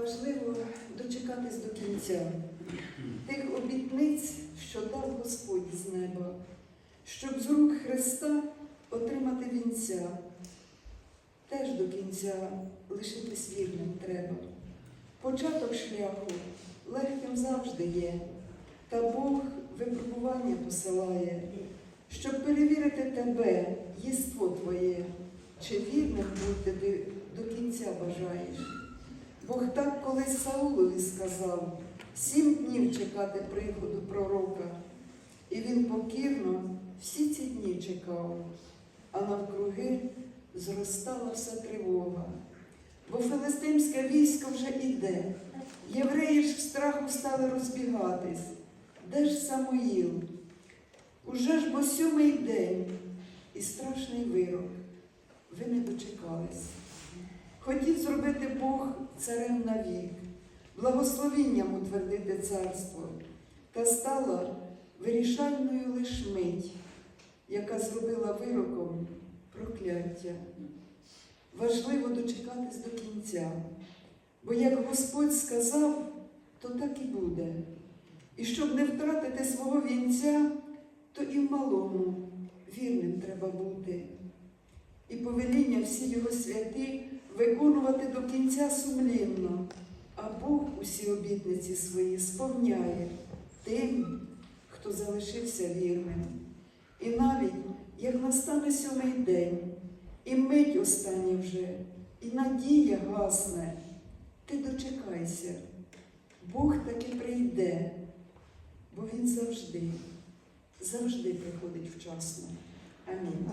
важливо дочекатись до кінця тих обітниць, що дав Господь з неба, щоб з рук Христа отримати вінця. Теж до кінця лишитись вірним треба. Початок шляху легким завжди є, та Бог випробування посилає, щоб перевірити тебе, єство твоє, чи вірним бути ти до кінця. Бог так колись Саулові сказав сім днів чекати приходу пророка, і він покірно всі ці дні чекав, а навкруги зростала вся тривога. Бо филистимське військо вже іде, євреї ж в страху стали розбігатись. Де ж Самуїл? Уже ж бо сьомий день і страшний вирок. Ви не дочекались. Хотів зробити Бог царем навік, благословінням утвердити царство, та стала вирішальною лиш мить, яка зробила вироком прокляття. Важливо дочекатись до кінця, бо як Господь сказав, то так і буде. І щоб не втратити свого вінця, то і в малому вірним треба бути. І повеління всі його святі виконувати до кінця сумлінно, а Бог усі обітниці свої сповняє тим, хто залишився вірним. І навіть як настане сьомий день, і мить остання вже, і надія гасне, ти дочекайся, Бог таки прийде, бо Він завжди, завжди приходить вчасно. Амінь.